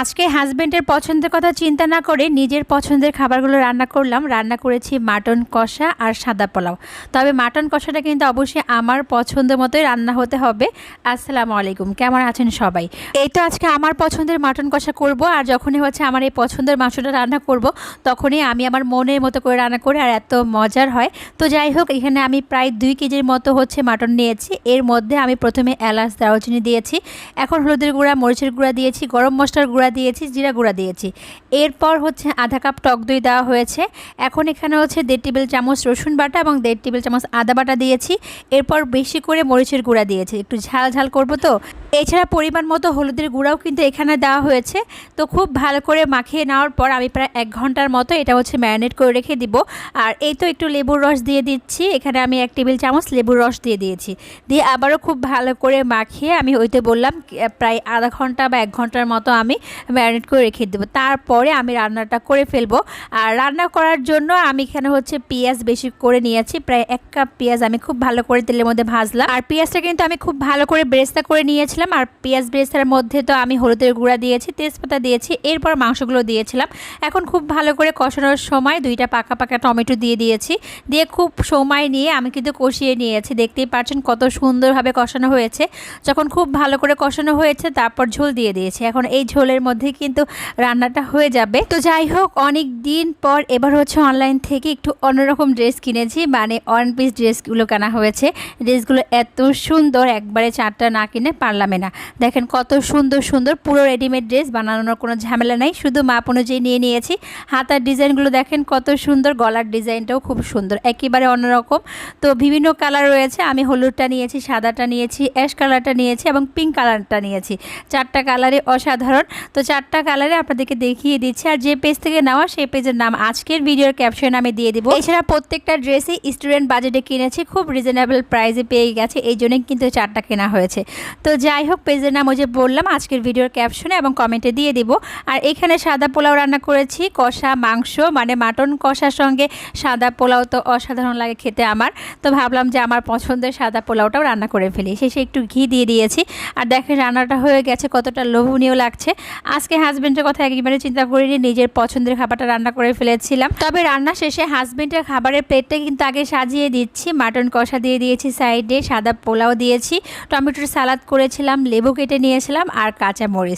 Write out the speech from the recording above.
আজকে হাজবেন্ডের পছন্দের কথা চিন্তা না করে নিজের পছন্দের খাবারগুলো রান্না করলাম। রান্না করেছি মাটন কষা আর সাদা পোলাও। তবে মাটন কষাটা কিন্তু অবশ্যই আমার পছন্দের মতোই রান্না হতে হবে। আসসালামু আলাইকুম, কেমন আছেন সবাই? এই তো আজকে আমার পছন্দের মাটন কষা করব আর যখনই হচ্ছে আমার এই পছন্দের মাংসটা রান্না করব, তখনই আমি আমার মনের মতো করে রান্না করি আর এত মজার হয়। তো যাই হোক, এখানে আমি প্রায় দুই কেজির মতো হচ্ছে মাটন নিয়েছি। এর মধ্যে আমি প্রথমে এলাচ, দারুচিনি দিয়েছি। এখন হলুদের গুঁড়া, মরিচের গুঁড়া দিয়েছি, গরম মশলার গুঁড়া দিয়েছি, জিরা গুঁড়া দিয়েছি। এরপর হচ্ছে আধা কাপ টক দই দেওয়া হয়েছে। এখন এখানে হচ্ছে দেড় টেবিল চামচ রসুন বাটা এবং দেড় টেবিল চামচ আদা বাটা দিয়েছি। এরপর বেশি করে মরিচের গুঁড়া দিয়েছি। একটু ঝাল ঝাল করব তো? এছাড়া পরিমাণ মতো হলুদের গুঁড়াও কিন্তু এখানে দেওয়া হয়েছে। তো খুব ভালো করে মাখিয়ে নেওয়ার পর আমি প্রায় এক ঘণ্টার মতো এটা হচ্ছে ম্যারিনেট করে রেখে দিব। আর এই তো একটু লেবুর রস দিয়ে দিচ্ছি। এখানে আমি এক টেবিল চামচ লেবুর রস দিয়ে দিয়েছি। দিয়ে আবারও খুব ভালো করে মাখিয়ে আমি ওইতে বললাম, প্রায় আধা ঘণ্টা বা এক ঘণ্টার মতো আমি ম্যারিনেট করে রেখে দেবো। তারপরে আমি রান্নাটা করে ফেলব। আর রান্না করার জন্য আমি এখানে হচ্ছে পেঁয়াজ বেশি করে নিয়েছি। প্রায় এক কাপ পেঁয়াজ আমি খুব ভালো করে তেলের মধ্যে ভাজলাম। আর পেঁয়াজটা কিন্তু আমি খুব ভালো করে বেরেস্তা করে নিয়েছিলাম। আর পেঁয়াজ ব্রেস্তার মধ্যে তো আমি হলুদের গুঁড়া দিয়েছি, তেজপাতা দিয়েছি, এরপর মাংসগুলো দিয়েছিলাম। এখন খুব ভালো করে কষানোর সময় দুইটা পাকা পাকা টমেটো দিয়ে দিয়েছি। দিয়ে খুব সময় নিয়ে আমি কিন্তু কষিয়ে নিয়েছি। দেখতেই পাচ্ছেন কত সুন্দরভাবে কষানো হয়েছে। যখন খুব ভালো করে কষানো হয়েছে, তারপর ঝোল দিয়ে দিয়েছি। এখন এই ঝোলের মধ্যে কিন্তু রান্নাটা হয়ে যাবে। তো যাই হোক, অনেক দিন পর এবার হচ্ছে অনলাইন থেকে একটু অন্যরকম ড্রেস কিনেছি। মানে ওয়ান পিস ড্রেসগুলো কেনা হয়েছে। ড্রেসগুলো এত সুন্দর, একবারে চারটা না কিনে পারলামে না। দেখেন কত সুন্দর সুন্দর, পুরো রেডিমেড ড্রেস বানানোর কোনো ঝামেলা নাই। শুধু মাপ অনুযায়ী নিয়ে নিয়েছি। হাতার ডিজাইনগুলো দেখেন কত সুন্দর, গলার ডিজাইনটাও খুব সুন্দর, একেবারে অন্যরকম। তো বিভিন্ন কালার রয়েছে। আমি হলুদটা নিয়েছি, সাদাটা নিয়েছি অ্যাশ কালারটা নিয়েছি এবং পিঙ্ক কালারটা নিয়েছি। চারটা কালারে অসাধারণ। তো চারটা কালারে আপনাদেরকে দেখিয়ে দিচ্ছি। আর যে পেজ থেকে নেওয়া, সেই পেজের নাম আজকের ভিডিওর ক্যাপশন আমি দিয়ে দিব। এছাড়া প্রত্যেকটা ড্রেসই স্টুডেন্ট বাজেটে কিনেছি, খুব রিজনেবল প্রাইসে পেয়ে গেছে। এই জন্যই কিন্তু চারটা কেনা হয়েছে। তো যাই হোক পেজের নাম ওই যে বললাম, আজকের ভিডিওর ক্যাপশনে এবং কমেন্টে দিয়ে দিব। আর এখানে সাদা পোলাও রান্না করেছি, কষা, মাংস মানে মাটন কষার সঙ্গে সাদা পোলাও তো অসাধারণ লাগে খেতে আমার। তো ভাবলাম যে আমার পছন্দের সাদা পোলাওটাও রান্না করে ফেলি। শেষে একটু ঘি দিয়ে দিয়েছি। আর দেখেন রান্নাটা হয়ে গেছে, কতটা লোভনীয় লাগছে। আজকে হাজব্যান্ডের কথা একেবারে চিন্তা করিনি, নিজের পছন্দের খাবারটা রান্না করে ফেলেছিলাম। তবে রান্না শেষে হাজব্যান্ডের খাবারের প্লেটটা কিন্তু আগে সাজিয়ে দিচ্ছি। মাটন কষা দিয়ে দিয়েছি সাইডে সাদা পোলাও দিয়েছি, টমেটোর সালাদ করেছিলাম, লেবু কেটে নিয়েছিলাম, আর কাঁচা মরিচ